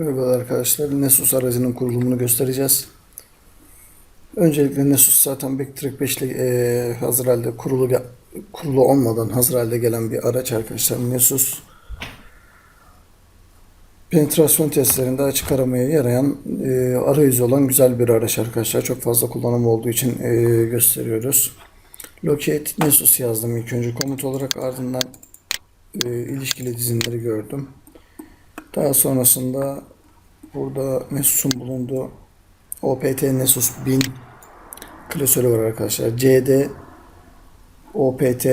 Merhaba arkadaşlar. Nesus aracının kurulumunu göstereceğiz. Öncelikle Nesus zaten Backtrack 5 ile hazır halde kurulu kurulu olmadan hazır halde gelen bir araç arkadaşlar. Nesus penetrasyon testlerinde açık aramaya yarayan eee, arayüzü olan güzel bir araç arkadaşlar. Çok fazla kullanım olduğu için eee, gösteriyoruz. Locate Nesus yazdım ilk önce komut olarak ardından eee, ilişkili dizinleri gördüm. Daha sonrasında burada Nesus'un bulunduğu OPT Nesus 1000 klasörü var arkadaşlar. CD OPT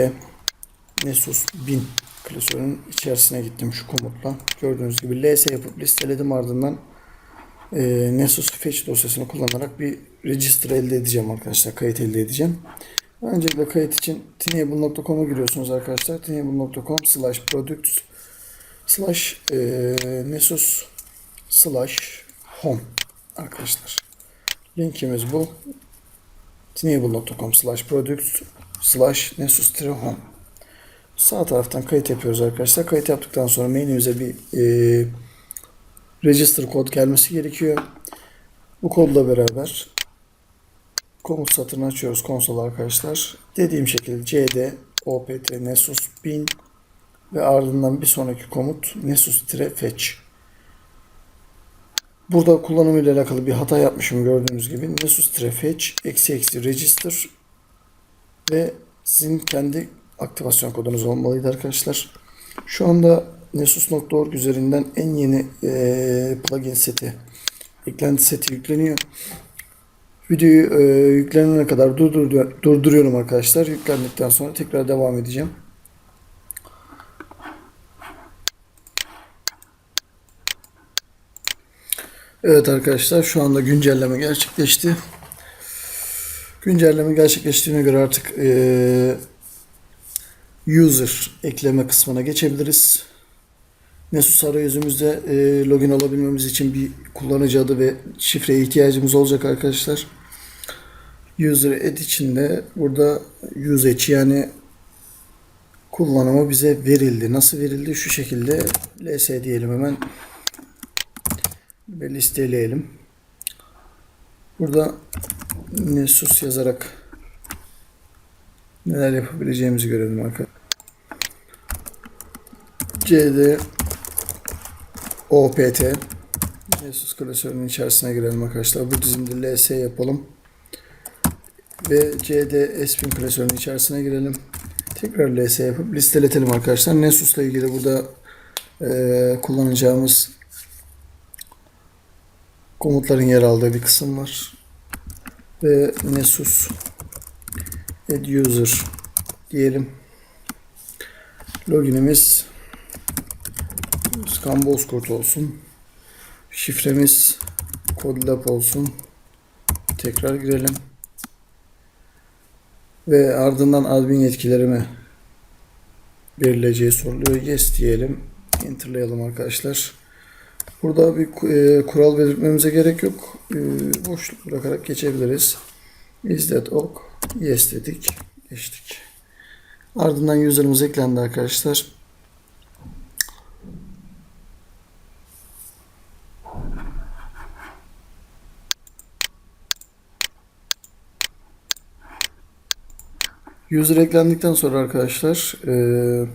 Nesus 1000 klasörün içerisine gittim şu komutla. Gördüğünüz gibi ls yapıp listeledim ardından e, Nesus fetch dosyasını kullanarak bir register elde edeceğim arkadaşlar. Kayıt elde edeceğim. Öncelikle kayıt için tinable.com'a giriyorsunuz arkadaşlar. tinable.com slash products slash e, Nesus slash home arkadaşlar. Linkimiz bu. tinable.com slash products slash Nesus home. Sağ taraftan kayıt yapıyoruz arkadaşlar. Kayıt yaptıktan sonra menümüze bir e, register kod gelmesi gerekiyor. Bu kodla beraber komut satırını açıyoruz konsol arkadaşlar. Dediğim şekilde cd opt nesus 1000 ve ardından bir sonraki komut nesus-fetch. Burada kullanımı ile alakalı bir hata yapmışım gördüğünüz gibi. Nesus-fetch eksi eksi register ve sizin kendi aktivasyon kodunuz olmalıydı arkadaşlar. Şu anda Nesus.org üzerinden en yeni eee, plugin seti, eklenti seti yükleniyor. Videoyu eee, yüklenene kadar durdur- durduruyorum arkadaşlar. Yüklendikten sonra tekrar devam edeceğim. Evet arkadaşlar şu anda güncelleme gerçekleşti. Güncelleme gerçekleştiğine göre artık eee, user ekleme kısmına geçebiliriz. Nesus arayüzümüzde eee, login olabilmemiz için bir kullanıcı adı ve şifreye ihtiyacımız olacak arkadaşlar. User add içinde burada usage yani kullanımı bize verildi. Nasıl verildi? Şu şekilde ls diyelim hemen ve listeleyelim. Burada Nesus yazarak neler yapabileceğimizi görelim arkadaşlar. CD OPT Nesus klasörünün içerisine girelim arkadaşlar. Bu dizimde LS yapalım. Ve CD Espin klasörünün içerisine girelim. Tekrar LS yapıp listeletelim arkadaşlar. Nesus'la ilgili burada eee, kullanacağımız komutların yer aldığı bir kısım var. Ve Nesus add user diyelim. Loginimiz Scan Bozkurt olsun. Şifremiz Codlab olsun. Tekrar girelim. Ve ardından admin yetkilerimi verileceği soruluyor. Yes diyelim. Enter'layalım arkadaşlar. Burada bir e, kural belirtmemize gerek yok. E, boşluk bırakarak geçebiliriz. Is that ok? Yes dedik. Geçtik. Ardından user'ımız eklendi arkadaşlar. User eklendikten sonra arkadaşlar eee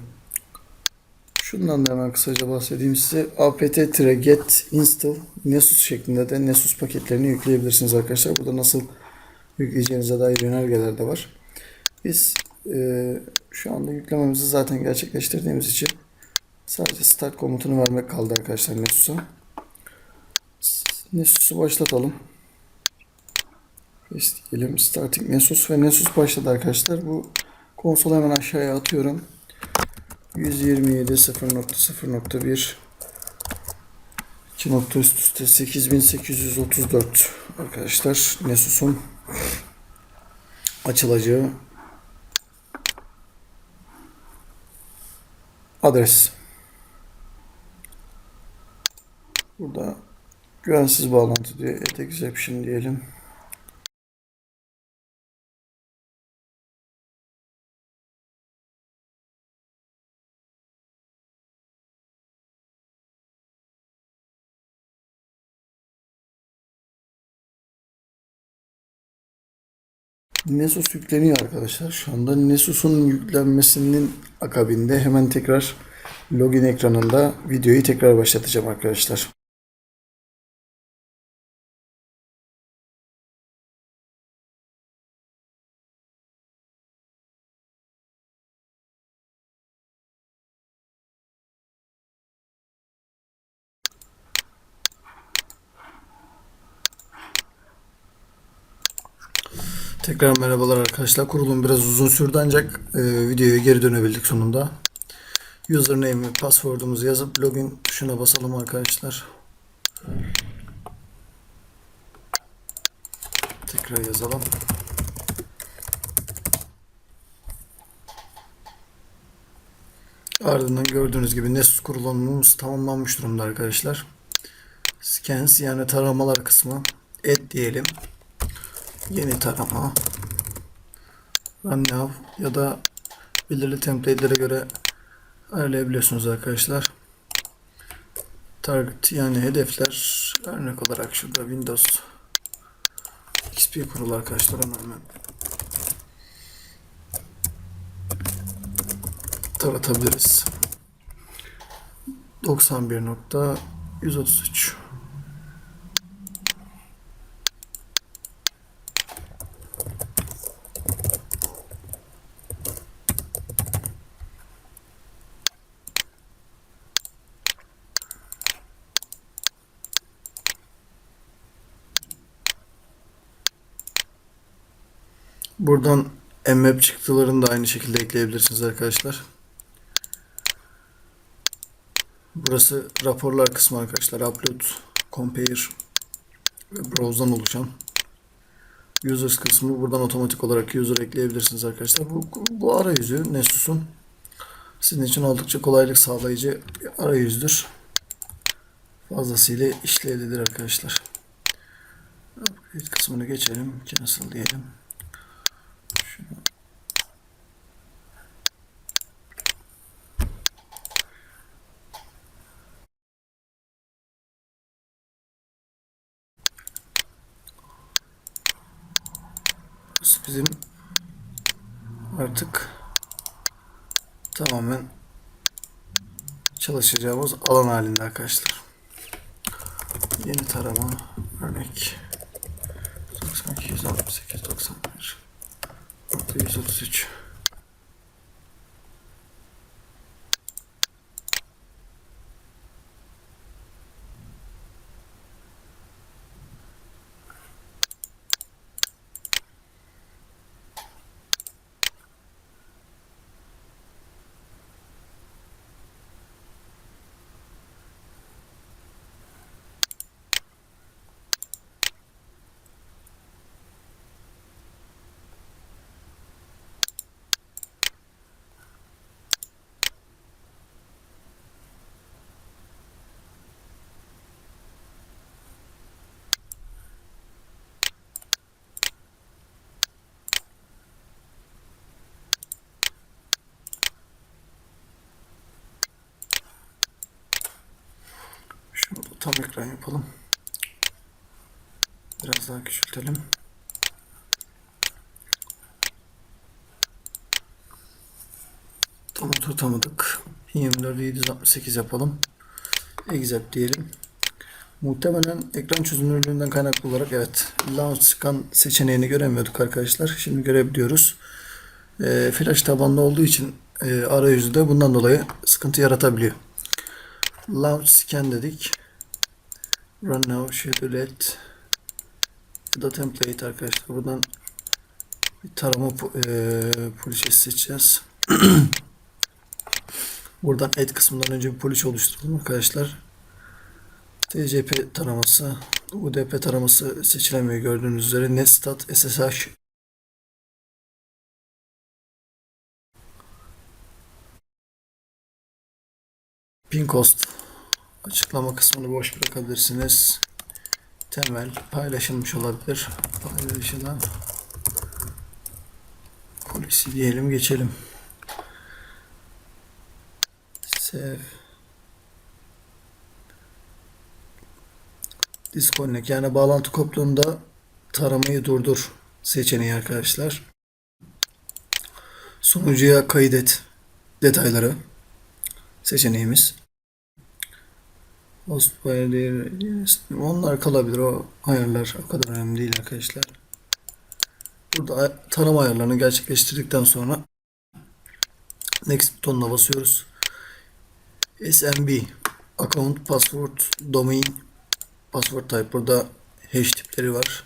Şundan da hemen kısaca bahsedeyim size. apt-get install Nesus şeklinde de Nesus paketlerini yükleyebilirsiniz arkadaşlar. Burada nasıl yükleyeceğinize dair yönergeler de var. Biz e, şu anda yüklememizi zaten gerçekleştirdiğimiz için sadece start komutunu vermek kaldı arkadaşlar Nesus'a. Nesus'u başlatalım. Yes diyelim. Starting Nesus ve Nesus başladı arkadaşlar. Bu konsolu hemen aşağıya atıyorum. 127 0.0.1 2 nokta üst üste 8834 arkadaşlar Nesus'un açılacağı adres. Burada güvensiz bağlantı diye exception diyelim. Nesus yükleniyor arkadaşlar. Şu anda Nesus'un yüklenmesinin akabinde hemen tekrar login ekranında videoyu tekrar başlatacağım arkadaşlar. Tekrar merhabalar arkadaşlar. Kurulum biraz uzun sürdü ancak e, videoya geri dönebildik sonunda. Username password'umuzu yazıp login tuşuna basalım arkadaşlar. Tekrar yazalım. Ardından gördüğünüz gibi Nessus kurulumumuz tamamlanmış durumda arkadaşlar. Scans yani taramalar kısmı et diyelim. Yeni tarama. Run ya da belirli template'lere göre ayarlayabiliyorsunuz arkadaşlar. Target yani hedefler örnek olarak şurada Windows XP kurulu arkadaşlar onu hemen taratabiliriz. 91.133 Buradan mmap çıktılarını da aynı şekilde ekleyebilirsiniz arkadaşlar. Burası raporlar kısmı arkadaşlar. Upload, Compare ve Browse'dan oluşan. Users kısmı buradan otomatik olarak user ekleyebilirsiniz arkadaşlar. Bu, bu arayüzü Nessus'un sizin için oldukça kolaylık sağlayıcı bir arayüzdür. Fazlasıyla işlevlidir arkadaşlar. Upgrade kısmını geçelim. Cancel diyelim. Bizim artık tamamen çalışacağımız alan halinde arkadaşlar. Yeni tarama örnek. 92 168 91 133 Şunu da tam ekran yapalım. Biraz daha küçültelim. Tam oturtamadık. 24 768 yapalım. Exit diyelim. Muhtemelen ekran çözünürlüğünden kaynaklı olarak evet Launch Scan seçeneğini göremiyorduk arkadaşlar. Şimdi görebiliyoruz. E, flash tabanlı olduğu için e, arayüzde bundan dolayı sıkıntı yaratabiliyor. Launch Scan dedik. Run now schedule. Bu da template arkadaşlar. Buradan bir tarama e, poliçesi seçeceğiz. Buradan add kısmından önce bir poliçe oluşturalım arkadaşlar. TCP taraması, UDP taraması seçilemiyor gördüğünüz üzere. Netstat SSH Pin cost açıklama kısmını boş bırakabilirsiniz. Temel paylaşılmış olabilir. Paylaşılan polisi diyelim geçelim. Save Disconnect yani bağlantı koptuğunda taramayı durdur seçeneği arkadaşlar. Sunucuya kaydet detayları seçeneğimiz. Host onlar kalabilir o ayarlar o kadar önemli değil arkadaşlar. Burada tarama ayarlarını gerçekleştirdikten sonra Next butonuna basıyoruz. SMB Account Password Domain Password Type burada hash tipleri var.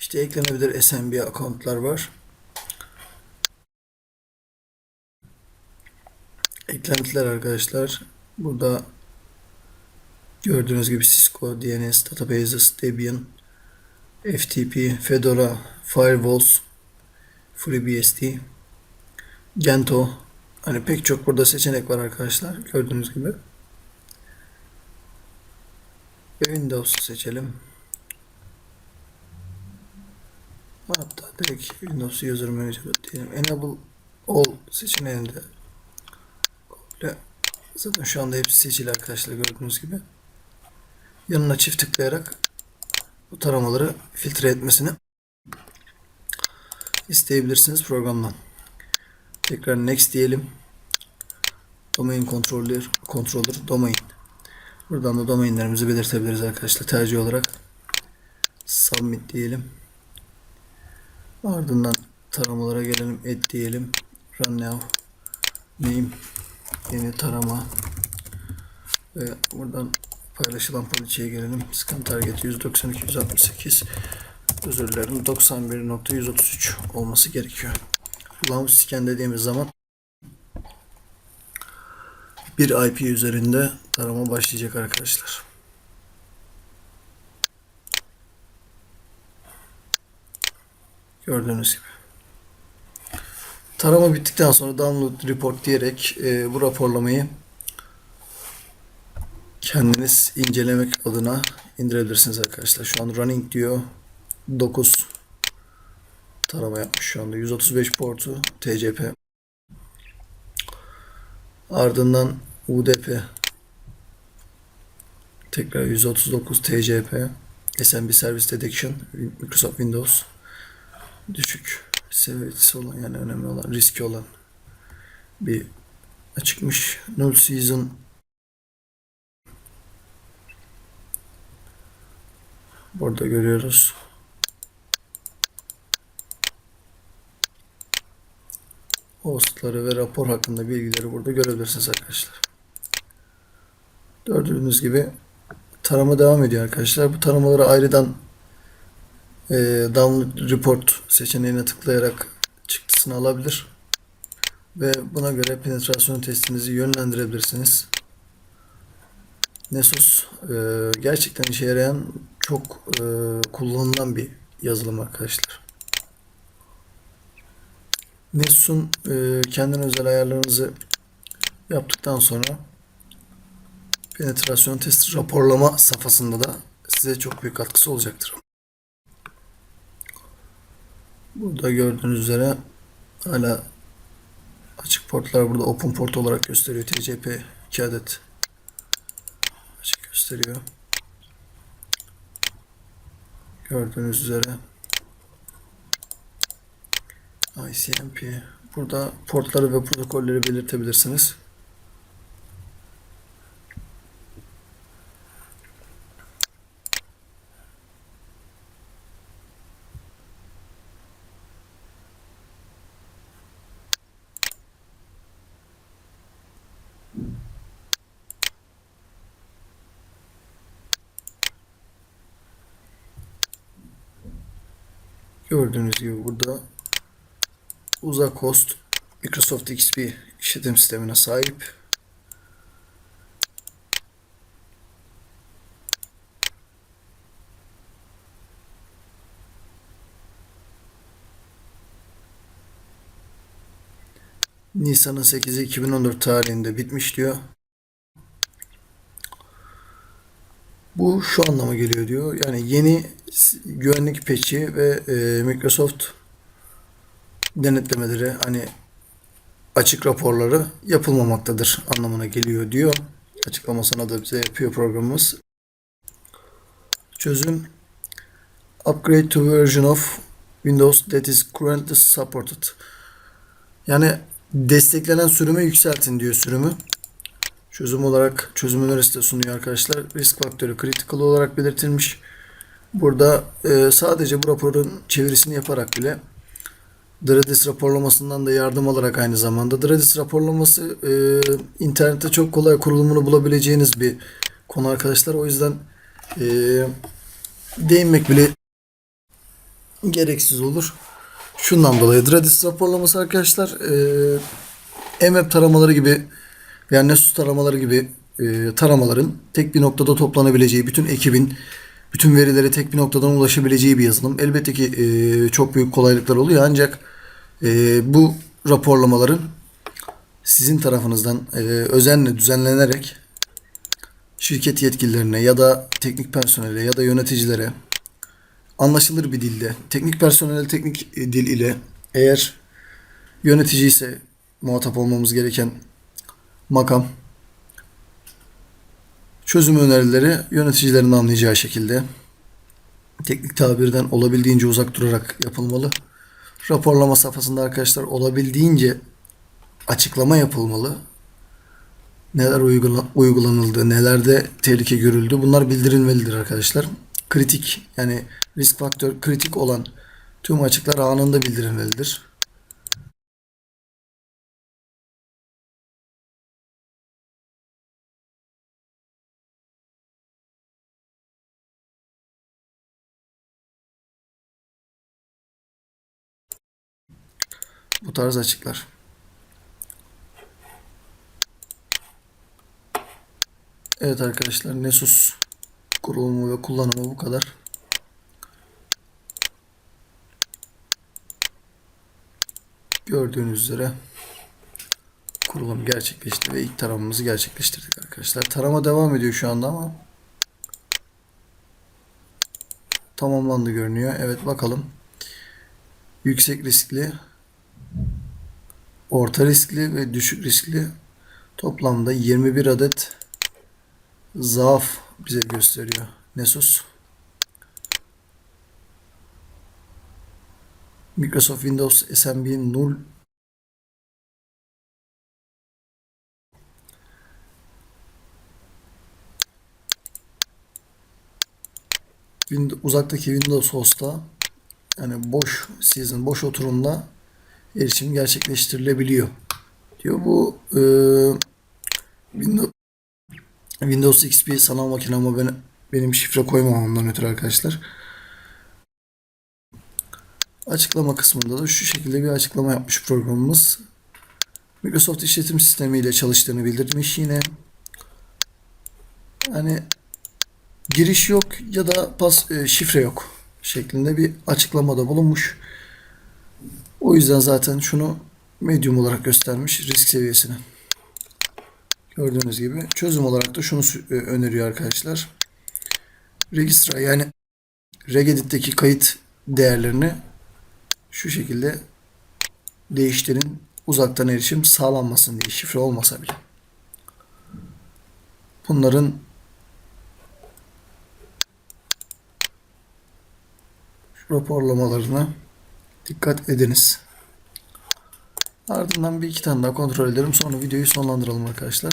İşte eklenebilir SMB accountlar var. Eklentiler arkadaşlar. Burada gördüğünüz gibi Cisco, DNS, Databases, Debian, FTP, Fedora, Firewalls, FreeBSD, Gento. Hani pek çok burada seçenek var arkadaşlar. Gördüğünüz gibi. Windows'u seçelim. Hatta direkt Windows User Manager diyelim. Enable All seçeneğinde komple zaten şu anda hepsi seçili arkadaşlar gördüğünüz gibi. Yanına çift tıklayarak bu taramaları filtre etmesini isteyebilirsiniz programdan. Tekrar next diyelim. Domain controller, controller domain. Buradan da domainlerimizi belirtebiliriz arkadaşlar tercih olarak. Submit diyelim. Ardından taramalara gelelim. Add diyelim. Run now. Name. Yeni tarama. Ve buradan paylaşılan poliçeye gelelim. Scan target 192 168 özür dilerim 91.133 olması gerekiyor. Launch scan dediğimiz zaman bir IP üzerinde tarama başlayacak arkadaşlar. Gördüğünüz gibi. Tarama bittikten sonra download report diyerek e, bu raporlamayı kendiniz incelemek adına indirebilirsiniz arkadaşlar. Şu an running diyor. 9 tarama yapmış şu anda. 135 portu TCP. Ardından UDP tekrar 139 TCP SMB Service Detection Microsoft Windows düşük seviyesi olan yani önemli olan riski olan bir açıkmış null season burada görüyoruz hostları ve rapor hakkında bilgileri burada görebilirsiniz arkadaşlar. Gördüğünüz gibi tarama devam ediyor arkadaşlar. Bu taramaları ayrıdan e, download report seçeneğine tıklayarak çıktısını alabilir. Ve buna göre penetrasyon testinizi yönlendirebilirsiniz. Nessus e, gerçekten işe yarayan çok e, kullanılan bir yazılım arkadaşlar. Nessus'un e, kendine özel ayarlarınızı yaptıktan sonra penetrasyon test raporlama safhasında da size çok büyük katkısı olacaktır. Burada gördüğünüz üzere hala açık portlar burada open port olarak gösteriyor. TCP 2 adet gösteriyor. Gördüğünüz üzere ICMP burada portları ve protokolleri belirtebilirsiniz. Gördüğünüz gibi burada uzak host Microsoft XP işletim sistemine sahip. Nisan'ın 8'i 2014 tarihinde bitmiş diyor. Bu şu anlama geliyor diyor. Yani yeni güvenlik patch'i ve e, Microsoft denetlemeleri hani açık raporları yapılmamaktadır anlamına geliyor diyor. Açıklamasına da bize yapıyor programımız. Çözüm Upgrade to version of Windows that is currently supported. Yani desteklenen sürümü yükseltin diyor sürümü. Çözüm olarak çözüm önerisi de sunuyor arkadaşlar. Risk faktörü critical olarak belirtilmiş. Burada e, sadece bu raporun çevirisini yaparak bile Dredis raporlamasından da yardım alarak aynı zamanda. Dredis raporlaması e, internette çok kolay kurulumunu bulabileceğiniz bir konu arkadaşlar. O yüzden e, değinmek bile gereksiz olur. Şundan dolayı Dredis raporlaması arkadaşlar e, MWeb taramaları gibi yani Nessus taramaları gibi e, taramaların tek bir noktada toplanabileceği, bütün ekibin bütün verileri tek bir noktadan ulaşabileceği bir yazılım. Elbette ki e, çok büyük kolaylıklar oluyor ancak e, bu raporlamaların sizin tarafınızdan e, özenle düzenlenerek şirket yetkililerine ya da teknik personele ya da yöneticilere anlaşılır bir dilde, teknik personel teknik dil ile eğer yönetici ise muhatap olmamız gereken makam çözüm önerileri yöneticilerin anlayacağı şekilde teknik tabirden olabildiğince uzak durarak yapılmalı. Raporlama safhasında arkadaşlar olabildiğince açıklama yapılmalı. Neler uygula- uygulanıldı, nelerde tehlike görüldü bunlar bildirilmelidir arkadaşlar. Kritik yani risk faktör kritik olan tüm açıklar anında bildirilmelidir. Tarz açıklar. Evet arkadaşlar Nessus kurulumu ve kullanımı bu kadar. Gördüğünüz üzere kurulum gerçekleşti ve ilk taramamızı gerçekleştirdik arkadaşlar. Tarama devam ediyor şu anda ama tamamlandı görünüyor. Evet bakalım. Yüksek riskli orta riskli ve düşük riskli toplamda 21 adet zaaf bize gösteriyor. Nessus. Microsoft Windows SMB null Wind- uzaktaki Windows host'a yani boş season, boş oturumda erişim gerçekleştirilebiliyor. Diyor bu e, Windows, XP sanal makine ama ben, benim şifre koymamamdan ötürü arkadaşlar. Açıklama kısmında da şu şekilde bir açıklama yapmış programımız. Microsoft işletim sistemi ile çalıştığını bildirmiş yine. Yani giriş yok ya da pas e, şifre yok şeklinde bir açıklamada bulunmuş. O yüzden zaten şunu medium olarak göstermiş risk seviyesini. Gördüğünüz gibi çözüm olarak da şunu e, öneriyor arkadaşlar. Registra yani Regedit'teki kayıt değerlerini şu şekilde değiştirin. Uzaktan erişim sağlanmasın diye şifre olmasa bile. Bunların raporlamalarına dikkat ediniz. Ardından bir iki tane daha kontrol edelim. Sonra videoyu sonlandıralım arkadaşlar.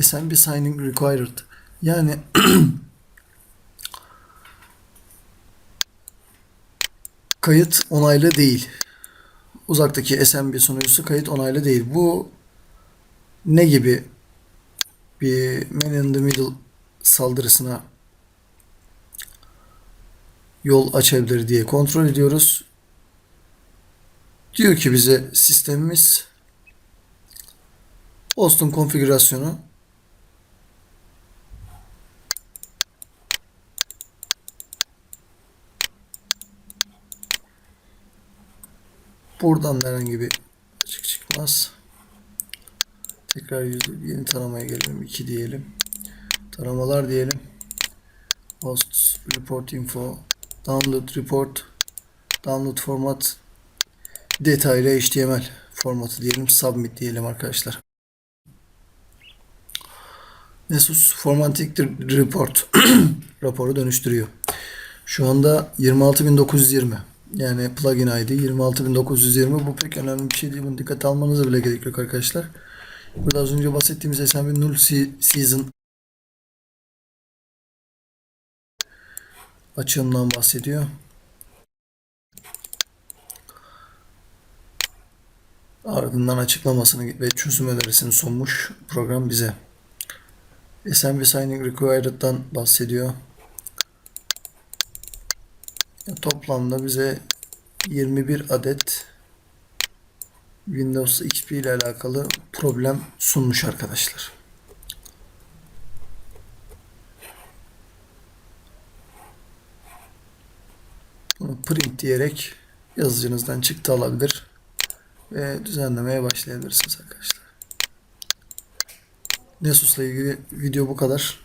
SMB signing required. Yani kayıt onaylı değil. Uzaktaki SMB sunucusu kayıt onaylı değil. Bu ne gibi bir man in the middle saldırısına yol açabilir diye kontrol ediyoruz. Diyor ki bize sistemimiz host'un konfigürasyonu buradan da herhangi bir açık çıkmaz. Tekrar yeni taramaya gelelim. 2 diyelim. Taramalar diyelim. Host report info download report download format detaylı HTML formatı diyelim. Submit diyelim arkadaşlar. Nessus Formatting Report raporu dönüştürüyor. Şu anda 26920 Yani plugin ID 26920 bu pek önemli bir şey değil. Bunu dikkate almanıza bile gerek yok arkadaşlar. Burada az önce bahsettiğimiz SMB Null Se- Season açığından bahsediyor. Ardından açıklamasını ve çözüm önerisini sunmuş program bize. SMB Signing Required'dan bahsediyor. Toplamda bize 21 adet Windows XP ile alakalı problem sunmuş arkadaşlar. Bunu print diyerek yazıcınızdan çıktı alabilir ve düzenlemeye başlayabilirsiniz arkadaşlar. Nesus'la ilgili video bu kadar.